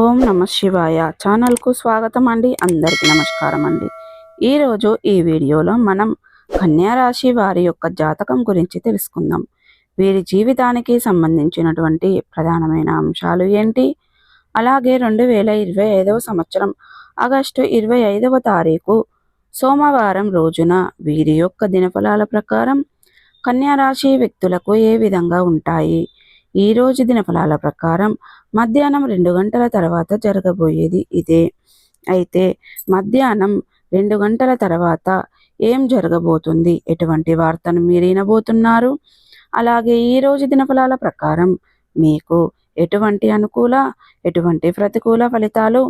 ఓం నమ శివాయ. ఛానల్కు స్వాగతం అండి అందరికీ నమస్కారం అండి ఈరోజు ఈ వీడియోలో మనం కన్యా రాశి వారి యొక్క జాతకం గురించి తెలుసుకుందాం. వీరి జీవితానికి సంబంధించినటువంటి ప్రధానమైన అంశాలు ఏంటి? అలాగే రెండు వేల ఇరవై ఐదవ సంవత్సరం ఆగస్టు ఇరవై ఐదవ తారీఖు సోమవారం రోజున వీరి యొక్క దినఫలాల ప్రకారం కన్యా రాశి వ్యక్తులకు ఏ విధంగా ఉంటాయి? ఈ రోజు దినఫలాల ప్రకారం మధ్యాహ్నం రెండు గంటల తర్వాత జరగబోయేది ఇదే. అయితే మధ్యాహ్నం రెండు గంటల తర్వాత ఏం జరగబోతుంది? ఎటువంటి వార్తను మీరు వినబోతున్నారు అలాగే ఈ రోజు దినఫలాల ప్రకారం మీకు ఎటువంటి అనుకూల ఎటువంటి ప్రతికూల ఫలితాలు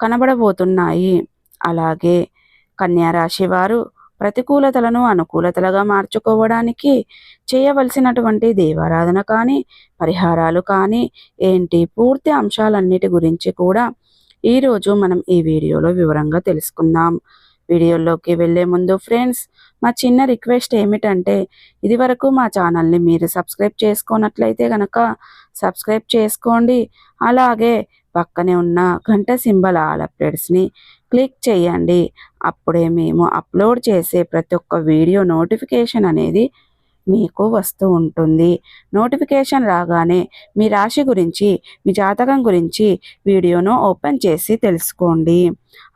కనబడబోతున్నాయి? అలాగే కన్యారాశి వారు ప్రతికూలతలను అనుకూలతలుగా మార్చుకోవడానికి చేయవలసినటువంటి దేవారాధన కానీ పరిహారాలు కానీ ఏంటి పూర్తి అంశాలన్నిటి గురించి కూడా ఈరోజు మనం ఈ వీడియోలో వివరంగా తెలుసుకుందాం. వీడియోలోకి వెళ్ళే ముందు ఫ్రెండ్స్ మా చిన్న రిక్వెస్ట్ ఏమిటంటే ఇది వరకు మా ఛానల్ని మీరు సబ్స్క్రైబ్ చేసుకున్నట్లయితే కనుక సబ్స్క్రైబ్ చేసుకోండి. అలాగే పక్కనే ఉన్న గంట సింబల్ ఆల్ అప్డేట్స్ని క్లిక్ చేయండి. అప్పుడే మేము అప్లోడ్ చేసే ప్రతి ఒక్క వీడియో నోటిఫికేషన్ అనేది మీకు వస్తూ ఉంటుంది. నోటిఫికేషన్ రాగానే మీ రాశి గురించి మీ జాతకం గురించి వీడియోను ఓపెన్ చేసి తెలుసుకోండి.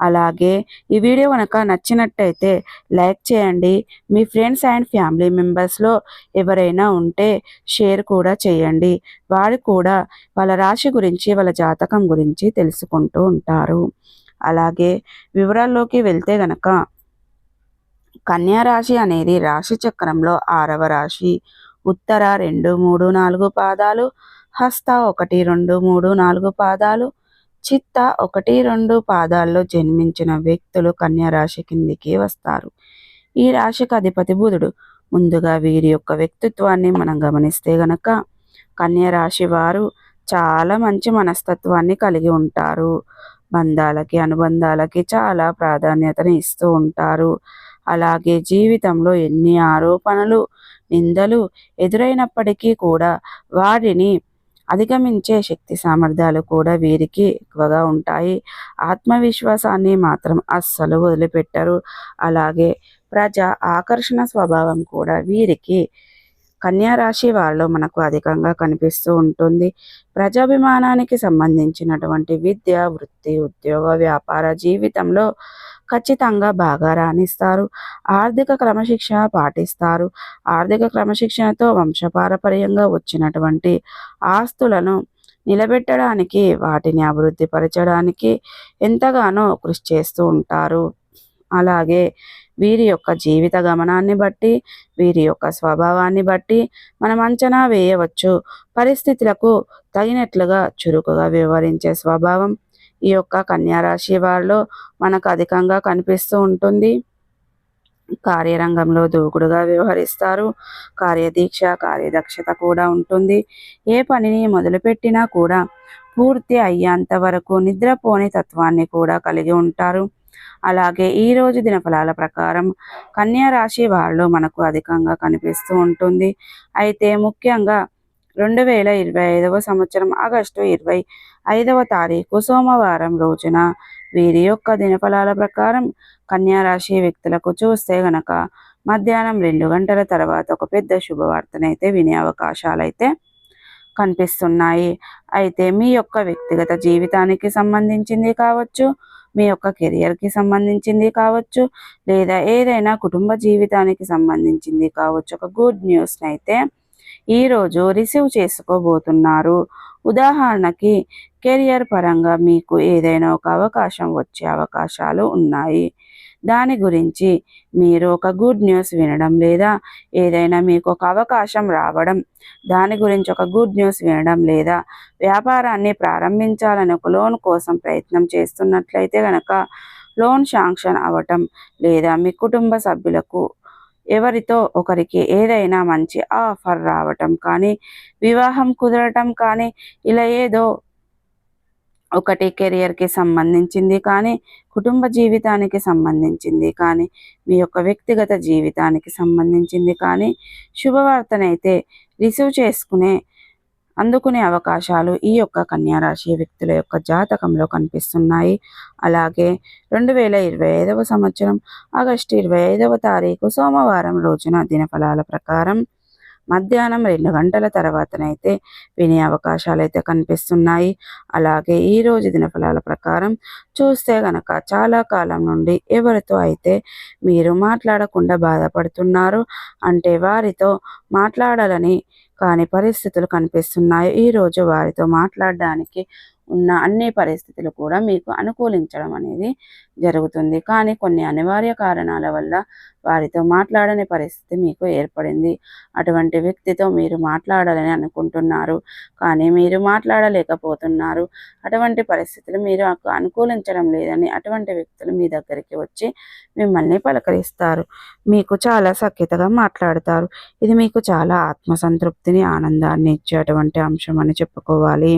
అలాగే ఈ వీడియో కనుక నచ్చినట్టయితే లైక్ చేయండి. మీ ఫ్రెండ్స్ అండ్ ఫ్యామిలీ మెంబర్స్లో ఎవరైనా ఉంటే షేర్ కూడా చేయండి. వారు కూడా వాళ్ళ రాశి గురించి వాళ్ళ జాతకం గురించి తెలుసుకుంటూ ఉంటారు. అలాగే వివరాల్లోకి వెళ్తే గనక కన్యా రాశి అనేది రాశి చక్రంలో ఆరవ రాశి. ఉత్తర రెండు మూడు నాలుగు పాదాలు. హస్త ఒకటి రెండు మూడు నాలుగు పాదాలు. చిత్త ఒకటి రెండు పాదాల్లో జన్మించిన వ్యక్తులు కన్యారాశి కిందికి వస్తారు. ఈ రాశికి అధిపతి బుధుడు. ముందుగా వీరి యొక్క వ్యక్తిత్వాన్ని మనం గమనిస్తే గనక కన్యారాశి వారు చాలా మంచి మనస్తత్వాన్ని కలిగి ఉంటారు. బంధాలకి అనుబంధాలకి చాలా ప్రాధాన్యతను ఇస్తూ ఉంటారు. అలాగే జీవితంలో ఎన్ని ఆరోపణలు నిందలు ఎదురైనప్పటికీ కూడా వారిని అధిగమించే శక్తి సామర్థ్యాలు కూడా వీరికి ఎక్కువగా ఉంటాయి. ఆత్మవిశ్వాసాన్ని మాత్రం అస్సలు వదిలిపెట్టరు. అలాగే ప్రజా ఆకర్షణ స్వభావం కూడా వీరికి కన్యారాశి వాళ్ళు మనకు అధికంగా కనిపిస్తూ ఉంటుంది. ప్రజాభిమానానికి సంబంధించినటువంటి విద్య వృత్తి ఉద్యోగ వ్యాపార జీవితంలో ఖచ్చితంగా బాగా రాణిస్తారు. ఆర్థిక క్రమశిక్షణ పాటిస్తారు. ఆర్థిక క్రమశిక్షణతో వంశపారపర్యంగా వచ్చినటువంటి ఆస్తులను నిలబెట్టడానికి వాటిని అభివృద్ధి పరచడానికి ఎంతగానో కృషి చేస్తూ ఉంటారు. అలాగే వీరి యొక్క జీవిత గమనాన్ని బట్టి వీరి యొక్క స్వభావాన్ని బట్టి మనం అంచనా వేయవచ్చు. పరిస్థితులకు తగినట్లుగా చురుకుగా వివరించే స్వభావం ఈ యొక్క కన్యారాశి వారిలో మనకు అధికంగా కనిపిస్తూ ఉంటుంది. కార్యరంగంలో దూకుడుగా వ్యవహరిస్తారు. కార్యదీక్ష కార్యదక్షత కూడా ఉంటుంది. ఏ పనిని మొదలుపెట్టినా కూడా పూర్తి అయ్యేంత వరకు నిద్రపోని తత్వాన్ని కూడా కలిగి ఉంటారు. అలాగే ఈ రోజు దినఫలాల ప్రకారం కన్యా రాశి వాళ్ళు మనకు అధికంగా కనిపిస్తూ ఉంటుంది. అయితే ముఖ్యంగా రెండు వేల ఇరవై ఐదవ సంవత్సరం ఆగస్టు ఇరవై ఐదవ తారీఖు సోమవారం రోజున వీరి యొక్క దినఫలాల ప్రకారం కన్యారాశి వ్యక్తులకు చూస్తే గనక మధ్యాహ్నం రెండు గంటల తర్వాత ఒక పెద్ద శుభవార్తనైతే వినే అవకాశాలైతే కనిపిస్తున్నాయి. అయితే మీ యొక్క వ్యక్తిగత జీవితానికి సంబంధించింది కావచ్చు మీ యొక్క కెరియర్కి సంబంధించింది కావచ్చు లేదా ఏదైనా కుటుంబ జీవితానికి సంబంధించింది కావచ్చు ఒక గుడ్ న్యూస్ని అయితే ఈరోజు రిసీవ్ చేసుకోబోతున్నారు. ఉదాహరణకి కెరియర్ పరంగా మీకు ఏదైనా ఒక అవకాశం వచ్చే అవకాశాలు ఉన్నాయి. దాని గురించి మీరు ఒక గుడ్ న్యూస్ వినడం లేదా ఏదైనా మీకు ఒక అవకాశం రావడం దాని గురించి ఒక గుడ్ న్యూస్ వినడం లేదా వ్యాపారాన్ని ప్రారంభించాలని ఒక లోన్ కోసం ప్రయత్నం చేస్తున్నట్లయితే కనుక లోన్ శాంక్షన్ అవ్వటం లేదా మీ కుటుంబ సభ్యులకు ఎవరితో ఒకరికి ఏదైనా మంచి ఆఫర్ రావటం కానీ వివాహం కుదరటం కానీ ఇలా ఏదో ఒకటి కెరియర్కి సంబంధించింది కానీ కుటుంబ జీవితానికి సంబంధించింది కానీ మీ యొక్క వ్యక్తిగత జీవితానికి సంబంధించింది కానీ శుభవార్తనైతే రిసీవ్ చేసుకునే అందుకునే అవకాశాలు ఈ యొక్క కన్యారాశి వ్యక్తుల యొక్క జాతకంలో కనిపిస్తున్నాయి. అలాగే రెండు వేల ఇరవై ఐదవ సంవత్సరం ఆగస్టు ఇరవై ఐదవ తారీఖు సోమవారం రోజున దినఫలాల ప్రకారం మధ్యాహ్నం రెండు గంటల తర్వాతనైతే వినే అవకాశాలు అయితే కనిపిస్తున్నాయి. అలాగే ఈ రోజు దినఫలాల ప్రకారం చూస్తే గనక చాలా కాలం నుండి ఎవరితో అయితే మీరు మాట్లాడకుండా బాధపడుతున్నారు అంటే వారితో మాట్లాడాలని కాని పరిస్థితులు కనిపిస్తున్నాయి. ఈరోజు వారితో మాట్లాడడానికి ఉన్న అన్ని పరిస్థితులు కూడా మీకు అనుకూలించడం అనేది జరుగుతుంది. కానీ కొన్ని అనివార్య కారణాల వల్ల వారితో మాట్లాడని పరిస్థితి మీకు ఏర్పడింది. అటువంటి వ్యక్తితో మీరు మాట్లాడాలని అనుకుంటున్నారు. కానీ మీరు మాట్లాడలేకపోతున్నారు. అటువంటి పరిస్థితులు మీరు అనుకూలించడం లేదని అటువంటి వ్యక్తులు మీ దగ్గరికి వచ్చి మిమ్మల్ని పలకరిస్తారు. మీకు చాలా సఖ్యతగా మాట్లాడతారు. ఇది మీకు చాలా ఆత్మసంతృప్తిని ఆనందాన్ని ఇచ్చేటువంటి అంశం అని చెప్పుకోవాలి.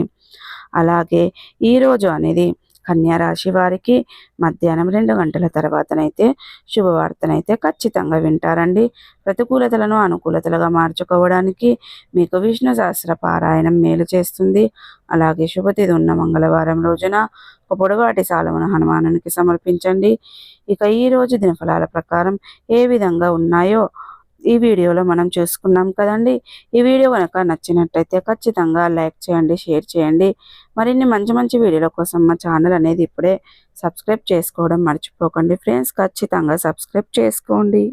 అలాగే ఈరోజు అనేది కన్యారాశి వారికి మధ్యాహ్నం రెండు గంటల తర్వాతనైతే శుభవార్తనైతే ఖచ్చితంగా వింటారండి. ప్రతికూలతలను అనుకూలతలుగా మార్చుకోవడానికి మీకు విష్ణు సహస్ర పారాయణం మేలు చేస్తుంది. అలాగే శుభతిథి ఉన్న మంగళవారం రోజున ఒక పొడవాటి సాలమును హనుమానునికి సమర్పించండి. ఇక ఈరోజు దినఫలాల ప్రకారం ఏ విధంగా ఉన్నాయో ఈ వీడియోలో మనం చూసుకున్నాం కదండి. ఈ వీడియో కనుక నచ్చినట్టయితే ఖచ్చితంగా లైక్ చేయండి షేర్ చేయండి. మరిన్ని మంచి మంచి వీడియోల కోసం మా ఛానల్ అనేది ఇప్పుడే సబ్స్క్రైబ్ చేసుకోవడం మర్చిపోకండి. ఫ్రెండ్స్ ఖచ్చితంగా సబ్స్క్రైబ్ చేసుకోండి.